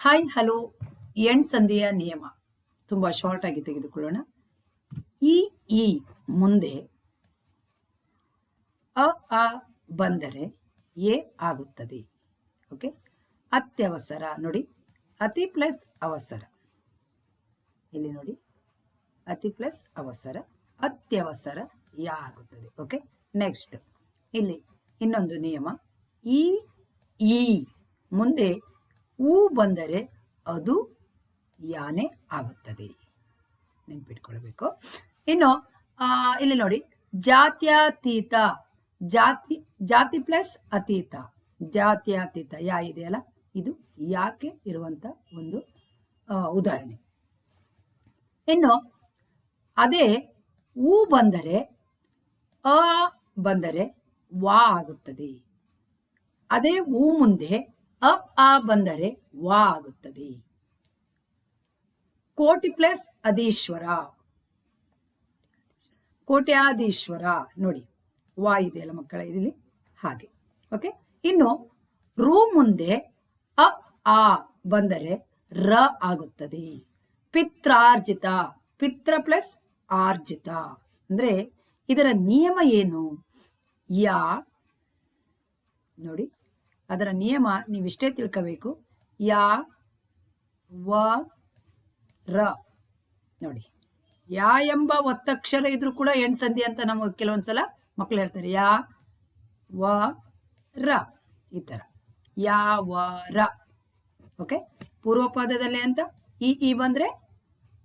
Hi hello ಎಣ್ ಸಂಧಿಯ ನಿಯಮ. ತುಂಬ ಶಾರ್ಟ್ ಆಗಿ ತೆಗೆದುಕೊಳ್ಳೋಣ. ಈ ಈ ಮುಂದೆ ಅ ಅ ಬಂದರೆ ಎ ಆಗುತ್ತದೆ. ಓಕೆ? ಅತ್ಯವಸರ, ನೋಡಿ. ಅತಿ ಪ್ಲಸ್ ಅವಸರ. ಇಲ್ಲಿ ನೋಡಿ. ಅತಿ ಪ್ಲಸ್ ಅವಸರ, ಅತ್ಯವಸರ, ಯಾ ಆಗುತ್ತದೆ. ಓಕೆ? ನೆಕ್ಸ್ಟ್ ಇಲ್ಲಿ ಇನ್ನೊಂದು ನಿಯಮ. ಈ ಈ ಮುಂದೆ ಊ ಬಂದರೆ ಅದು ಯಾನೆ ಆಗುತ್ತದೆ. ನೆನ್ಪಿಟ್ಕೊಳ್ಬೇಕು. ಇನ್ನು ಇಲ್ಲಿ ನೋಡಿ, ಜಾತ್ಯತೀತ, ಜಾತಿ ಜಾತಿ ಪ್ಲಸ್ ಅತೀತ. ಜಾತ್ಯತೀತ ಯಾ ಇದೆಯಲ್ಲ? ಇದು ಯಾಕೆ ಇರುವಂತ ಒಂದು ಉದಾಹರಣೆ. ಇನ್ನು, ಅದೇ ಊ ಬಂದರೆ, ಅ ಬಂದರೆ ವಾ ಆಗುತ್ತದೆ. ಅದೇ ಊ ಮುಂದೆ ಅ ಆ ಬಂದರೆ ವಾ ಆಗುತ್ತದೆ. ಕೋಟಿ ಪ್ಲಸ್ ಅದೀಶ್ವರ ಕೋಟ್ಯಾಧೀಶ್ವರ ನೋಡಿ, ವಾ ಇದೆಯಲ್ಲ ಮಕ್ಕಳ ಇಲ್ಲಿ ಹಾಗೆ, ಓಕೆ? ಇನ್ನು, ರೂ ಮುಂದೆ ಅ ಆ ಬಂದರೆ ರ ಆಗುತ್ತದೆ. ಪಿತ್ರಾರ್ಜಿತ, ಪಿತ್ರ ಪ್ಲಸ್ ಆರ್ಜಿತ. ಅಂದ್ರೆ, ಇದರ ನಿಯಮ ಏನು? ಯಾ, ನೋಡಿ ಅದರ ನಿಯಮ ನೀವಿಷ್ಟೇ ತಿಳ್ಕೋಬೇಕು. ಯಾ, ವ, ರ. ನೋಡಿ. ಯಾ ಎಂಬ ಒತ್ತಕ್ಷರ ಇದ್ರೂ ಕೂಡ ಸಂಧಿ ಅಂತ ನಮಗೆ ಕೆಲವೊಂದ್ಸಲ ಮಕ್ಕಳು ಹೇಳ್ತಾರೆ. ಯಾ, ವ, ರ. ಈ ಥರ ಯಾ, ವ, ರ. ಓಕೆ? ಪೂರ್ವ ಪದದಲ್ಲಿ ಅಂತ ಈ ಈ ಬಂದ್ರೆ,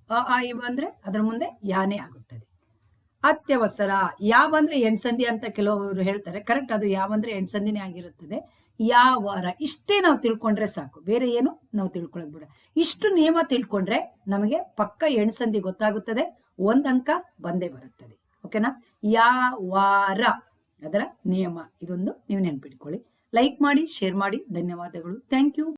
ಅ, ಆ ಇ ಬಂದ್ರೆ ಅದರ ಮುಂದೆ ಯಾನೇ ಆಗುತ್ತದೆ. ಅತ್ಯವಸರ. ಯಾವ ಅಂದರೆ ಎಣ್ಸಂಧಿ ಅಂತ ಕೆಲವರು ಹೇಳ್ತಾರೆ. ಕರೆಕ್ಟ್ ಅದು ಯಾವ ಅಂದ್ರೆ ಎಣ್ಸಂಧಿನೇ ಆಗಿರುತ್ತದೆ. ಯಾವಾರ ಇಷ್ಟೇ ನಾವು ತಿಳ್ಕೊಂಡ್ರೆ ಸಾಕು. ಬೇರೆ ಏನು ನಾವು ತಿಳ್ಕೊಳ್ಳೋದು ಬಿಡ. ಇಷ್ಟು ನಿಯಮ ತಿಳ್ಕೊಂಡ್ರೆ ನಮಗೆ ಪಕ್ಕ ಎಣ್ಸಂದಿ ಗೊತ್ತಾಗುತ್ತದೆ, ಒಂದ್ ಅಂಕ ಬಂದೇ ಬರುತ್ತದೆ. ಓಕೆನಾ? ಯಾವಾರ ಅದರ ನಿಯಮ ಇದೊಂದು ನೀವು ನೆನ್ಪಿಟ್ಕೊಳ್ಳಿ. ಲೈಕ್ ಮಾಡಿ, ಶೇರ್ ಮಾಡಿ. ಧನ್ಯವಾದಗಳು. Thank you.